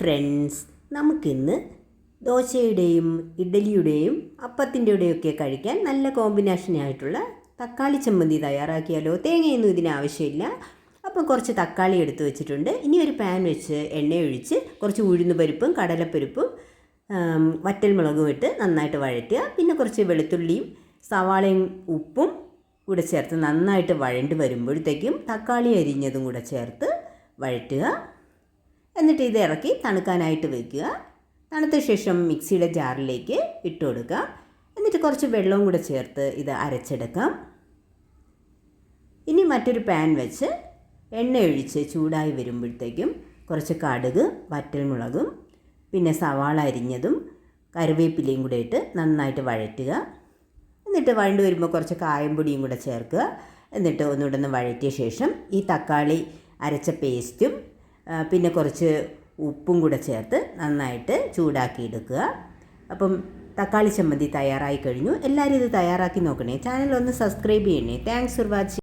Friends നമുക്കിന്ന് ദോശയുടെയും ഇഡ്ഡലിയുടെയും ഒക്കെ കഴിക്കാൻ നല്ല കോമ്പിനേഷനായിട്ടുള്ള തക്കാളി ചമ്മന്തി തയ്യാറാക്കിയാലോ? തേങ്ങയൊന്നും ഇതിനാവശ്യമില്ല അപ്പം കുറച്ച് തക്കാളി എടുത്തു വെച്ചിട്ടുണ്ട്. ഇനി ഒരു പാൻ വെച്ച് എണ്ണ ഒഴിച്ച് കുറച്ച് ഉഴുന്ന് പരിപ്പും കടലപ്പരിപ്പും വറ്റൽ വറ്റൽമുളകും ഇട്ട് നന്നായിട്ട് വഴറ്റുക. പിന്നെ കുറച്ച് വെളുത്തുള്ളിയും സവാളയും ഉപ്പും കൂടെ ചേർത്ത് നന്നായിട്ട് വഴണ്ട് വരുമ്പോഴത്തേക്കും തക്കാളി അരിഞ്ഞതും കൂടെ ചേർത്ത് വഴറ്റുക. എന്നിട്ട് ഇത് ഇറക്കി തണുക്കാനായിട്ട് വെക്കുക. തണുത്ത ശേഷം മിക്സിയുടെ ജാറിലേക്ക് ഇട്ട് കൊടുക്കുക. എന്നിട്ട് കുറച്ച് വെള്ളവും കൂടെ ചേർത്ത് ഇത് അരച്ചെടുക്കാം. ഇനി മറ്റൊരു പാൻ വെച്ച് എണ്ണ ഒഴിച്ച് ചൂടായി വരുമ്പോഴത്തേക്കും കുറച്ച് കടുക് വറ്റൽമുളകും പിന്നെ സവാള അരിഞ്ഞതും കറിവേപ്പിലയും കൂടെ ഇട്ട് നന്നായിട്ട് വഴറ്റുക. എന്നിട്ട് വഴണ്ട് വരുമ്പോൾ കുറച്ച് കായംപൊടിയും കൂടെ ചേർക്കുക. എന്നിട്ട് ഒന്നുകൂടെ ഒന്ന് വഴറ്റിയ ശേഷം ഈ തക്കാളി അരച്ച പേസ്റ്റും പിന്നെ കുറച്ച് ഉപ്പും കൂടെ ചേർത്ത് നന്നായിട്ട് ചൂടാക്കി എടുക്കുക അപ്പം തക്കാളി ചമ്മന്തി തയ്യാറായി കഴിഞ്ഞു. എല്ലാവരും ഇത് തയ്യാറാക്കി നോക്കണേ. ചാനൽ ഒന്ന് സബ്സ്ക്രൈബ് ചെയ്യണേ. Thanks for watching